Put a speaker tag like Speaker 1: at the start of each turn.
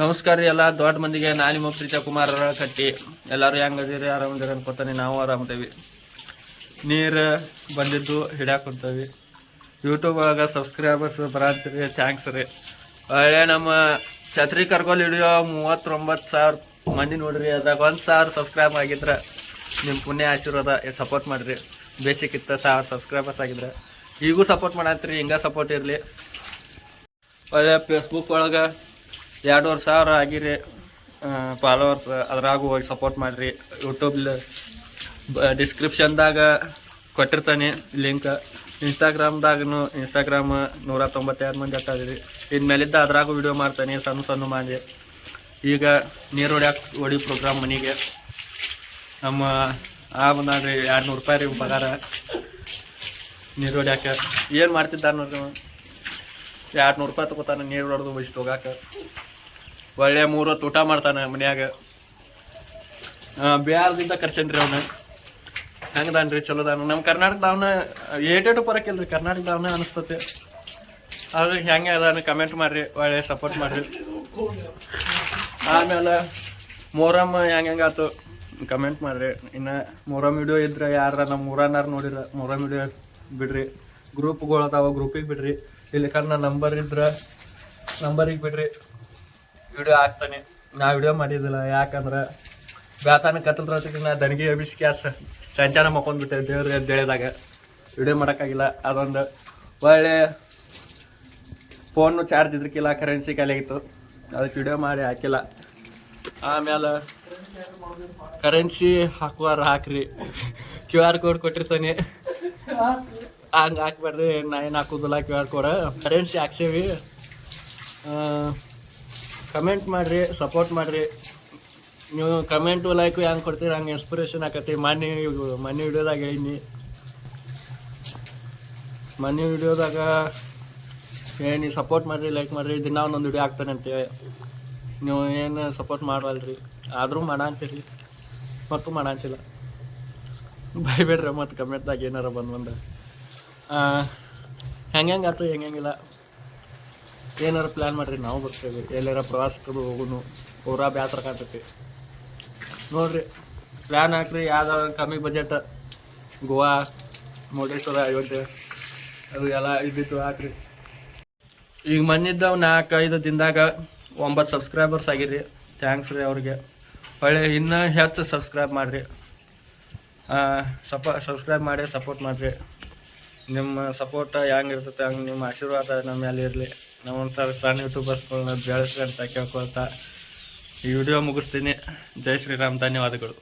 Speaker 1: ನಮಸ್ಕಾರ ರೀ ಎಲ್ಲ. ದೊಡ್ಡ ಮಂದಿಗೆ ನಾನು ನಿಮ್ಮ ಪ್ರೀತಿಯ ಕುಮಾರ ಕಟ್ಟಿ. ಎಲ್ಲರೂ ಹೆಂಗದಿರಿ ಆರಾಮದಿರಿ ಅನ್ಕೋತಾನೆ. ನಾವು ಆರಾಮದೇವಿ ನೀರು ಬಂದಿದ್ದು ಹಿಡ್ಯಾಕ್ ಕುಂತೇವಿ ಯೂಟ್ಯೂಬ್ ಒಳಗೆ ಸಬ್ಸ್ಕ್ರೈಬರ್ಸ್ ಬರತ್ತೀರಿ ಥ್ಯಾಂಕ್ಸ್ ರೀ. ಒಳ್ಳೆ ನಮ್ಮ ಛತ್ರಿ ಕರ್ಕೊಲ್ ಹಿಡಿಯೋ ಮೂವತ್ತೊಂಬತ್ತು ಸಾವಿರ ಮಂದಿ ನೋಡ್ರಿ. ಅದ್ರಾಗ ಒಂದು ಸಾವಿರ ಸಬ್ಸ್ಕ್ರೈಬ್ ಆಗಿದ್ರೆ ನಿಮ್ಮ ಪುಣ್ಯ ಆಶೀರ್ವಾದ ಸಪೋರ್ಟ್ ಮಾಡಿರಿ. ಬೇಸಿಕ್ ಇತ್ತ ಸಾವಿರ ಸಬ್ಸ್ಕ್ರೈಬರ್ಸ್ ಆಗಿದ್ರೆ. ಈಗೂ ಸಪೋರ್ಟ್ ಮಾಡತ್ರಿ. ಹಿಂಗೆ ಸಪೋರ್ಟ್ ಇರಲಿ. ಒಳ್ಳೆ ಫೇಸ್ಬುಕ್ ಒಳಗೆ ಎರಡೂವರೆ ಸಾವಿರ ಆಗಿರಿ ಫಾಲೋವರ್ಸ್ ಅದ್ರಾಗೂ ಹೋಗಿ ಸಪೋರ್ಟ್ ಮಾಡಿರಿ. ಯೂಟ್ಯೂಬ್ ಡಿಸ್ಕ್ರಿಪ್ಷನ್ದಾಗ ಕೊಟ್ಟಿರ್ತಾನೆ ಲಿಂಕ್ ಇನ್ಸ್ಟಾಗ್ರಾಮ್ದಾಗೂ ಇನ್ಸ್ಟಾಗ್ರಾಮ್ ನೂರ ತೊಂಬತ್ತೆರಡು ಮಂದಿ ಅಟ್ಟಾದಿರಿ ಇನ್ಮೇಲಿದ್ದ ಅದ್ರಾಗೂ ವಿಡಿಯೋ ಮಾಡ್ತಾನೆ, ಸಣ್ಣ ಸಣ್ಣ ಮಾಡಿ. ಈಗ ನೀರು ಹೊಡ್ಯಾಕ ಹೊಡಿ ಪ್ರೋಗ್ರಾಮ್ ಮನೆಗೆ. ನಮ್ಮ ಆ ಬಂದಾಗ್ರಿ ಎರಡು ನೂರು ರೂಪಾಯಿ ರೀ ಪಗಾರ. ನೀರು ಹೊಡ್ಯಾಕ. ಏನು ಮಾಡ್ತಿದ್ದಾರೆ ನೋಡ್ರಿ ಎರಡು ನೂರು ರೂಪಾಯಿ ತಗೋತಾನೆ ನೀರು ಹೊಡೆದು ಇಷ್ಟು ಹೋಗಾಕ. ಒಳ್ಳೆ ಮೂರು ಹೊತ್ತು ಊಟ ಮಾಡ್ತಾನೆ ಮನ್ಯಾಗ. ಬಿಹಾರದಿಂದ ಕರ್ಸೇನ್ರಿ ಅವನ. ಹೆಂಗದಾನ್ರಿ ಚಲೋದಾನ? ನಮ್ಮ ಕರ್ನಾಟಕದವನ ಏಟೇಟು ಪರಕ್ಕಿಲ್ರಿ ಕರ್ನಾಟಕದವನ ಅನಿಸ್ತತೆ. ಅದು ಹೆಂಗೆ ಅದಾನ ಕಮೆಂಟ್ ಮಾಡಿರಿ, ಒಳ್ಳೆ ಸಪೋರ್ಟ್ ಮಾಡಿರಿ. ಆಮೇಲೆ ಮೊಹರಮ್ ಹೆಂಗೆ ಹೆಂಗಾತು ಕಮೆಂಟ್ ಮಾಡ್ರಿ. ಇನ್ನು ಮೊಹರಮ್ ವಿಡಿಯೋ ಇದ್ರೆ ಯಾರ ನಮ್ಮ ಊರನ್ನಾರು ನೋಡಿರ ಮೊಹರಮ್ ವಿಡಿಯೋ ಬಿಡ್ರಿ. ಗ್ರೂಪ್ಗಳು ಅದಾವ ಗ್ರೂಪಿಗೆ ಬಿಡ್ರಿ. ಇಲ್ಲಿ ನನ್ನ ನಂಬರ್ ಇದ್ರೆ ನಂಬರಿಗೆ ಬಿಡ್ರಿ. ವಿಡಿಯೋ ಹಾಕ್ತಾನೆ. ನಾ ವಿಡಿಯೋ ಮಾಡಿದ್ದಿಲ್ಲ, ಯಾಕಂದ್ರೆ ಬ್ಯಾತಾನ ಕತ್ತಲ್ರೊತ್ತಿಗೆ ನಾ ದನಗಿ ಅಭಿಷ್ ಕ್ಯಾಸ್ ಸಂಚಾರ ಮಕ್ಕೊಂಡ್ಬಿಟ್ಟೆ ದೇವ್ರಿಗೆ ದೇಳಿದಾಗ. ವಿಡಿಯೋ ಮಾಡೋಕ್ಕಾಗಿಲ್ಲ, ಅದೊಂದು ಒಳ್ಳೆ ಫೋನು ಚಾರ್ಜ್ ಇದ್ರಕ್ಕಿಲ್ಲ ಕರೆನ್ಸಿ ಖಾಲಿಯಾಗಿತ್ತು ಅದಕ್ಕೆ ವಿಡಿಯೋ ಮಾಡಿ ಹಾಕಿಲ್ಲ. ಆಮೇಲೆ ಕರೆನ್ಸಿ ಹಾಕುವಾರ ಹಾಕ್ರಿ. ಕ್ಯೂ ಆರ್ ಕೋಡ್ ಕೊಟ್ಟಿರ್ತಾನೆ. ಹಂಗೆ ಹಾಕ್ಬಾರ್ದು ನಾ ಏನು ಹಾಕೋದಿಲ್ಲ ಕ್ಯೂ ಆರ್ ಕೋಡ್. ಕರೆನ್ಸಿ ಹಾಕ್ಸೇವಿ. ಕಮೆಂಟ್ ಮಾಡಿರಿ ಸಪೋರ್ಟ್ ಮಾಡಿರಿ. ನೀವು ಕಮೆಂಟು ಲೈಕು ಹೆಂಗೆ ಕೊಡ್ತೀರಿ ಹಂಗೆ ಇನ್ಸ್ಪಿರೇಷನ್ ಆಕತಿ. ಮನೆ ಮನೆ ವಿಡಿಯೋದಾಗ ಹೇಳೀನಿ. ಮನೆ ವಿಡಿಯೋದಾಗ ಏನು ಸಪೋರ್ಟ್ ಮಾಡಿರಿ ಲೈಕ್ ಮಾಡಿರಿ. ದಿನ ಒಂದೊಂದು ವಿಡಿಯೋ ಆಗ್ತಾನಂತೆ ನೀವು ಏನು ಸಪೋರ್ಟ್ ಮಾಡಲ್ರಿ ಆದರೂ ಮಾಡಂತೀರಿ ಮತ್ತು ಮಾಡಂತಿಲ್ಲ ಬೈಬೇಡ್ರಿ ಮತ್ತು ಕಮೆಂಟ್ದಾಗ ಏನಾರ ಬಂದು ಬಂದ ಹೆಂಗೆ ಹೆಂಗೆ ಆಯ್ತು ಹೆಂಗೆ ಹೆಂಗಿಲ್ಲ ಏನಾರ ಪ್ಲ್ಯಾನ್ ಮಾಡಿರಿ, ನಾವು ಬರ್ತೇವೆ ಎಲ್ಲಾರ ಪ್ರವಾಸಕ್ಕೆ ಹೋಗುನು ಪೂರಾ ಬ್ಯಾತ್ರ ಕಾಣ್ತೈತಿ. ನೋಡ್ರಿ ಪ್ಲ್ಯಾನ್ ಹಾಕ್ರಿ ಯಾವ್ದಾರ ಕಮ್ಮಿ ಬಜೆಟ್ ಗೋವಾ, ಮುರುಡೇಶ್ವರ, ಅಯೋಧ್ಯೆ, ಅದು ಎಲ್ಲ ಇದ್ದಿತ್ತು ಹಾಕ್ರಿ. ಈಗ ಮನ್ನಿದ್ದ ನಾಲ್ಕು ಐದು ದಿನದಾಗ ಒಂಬತ್ತು ಸಬ್ಸ್ಕ್ರೈಬರ್ಸ್ ಆಗಿರಿ. ಥ್ಯಾಂಕ್ಸ್ ರೀ ಅವ್ರಿಗೆ. ಒಳ್ಳೆ ಇನ್ನೂ ಹೆಚ್ಚು ಸಬ್ಸ್ಕ್ರೈಬ್ ಮಾಡಿರಿ. ಸಪ ಸಬ್ಸ್ಕ್ರೈಬ್ ಮಾಡಿ ಸಪೋರ್ಟ್ ಮಾಡಿರಿ. ನಿಮ್ಮ ಸಪೋರ್ಟ್ ಹೆಂಗೆ ಇರ್ತೈತೆ, ಹಂಗೆ ನಿಮ್ಮ ಆಶೀರ್ವಾದ ನಮ್ಮ ಮೇಲೆ ಇರಲಿ. ನಮ್ಮಂಥ ಸಣ್ಣ ಯೂಟ್ಯೂಬರ್ಸ್ಗಳನ್ನ ಬೆಳೆಸ್ರಿ ಅಂತ ಕೇಳ್ಕೊಳ್ತಾ ಈ ವಿಡಿಯೋ ಮುಗಿಸ್ತೀನಿ. ಜೈ ಶ್ರೀರಾಮ್ ಧನ್ಯವಾದಗಳು.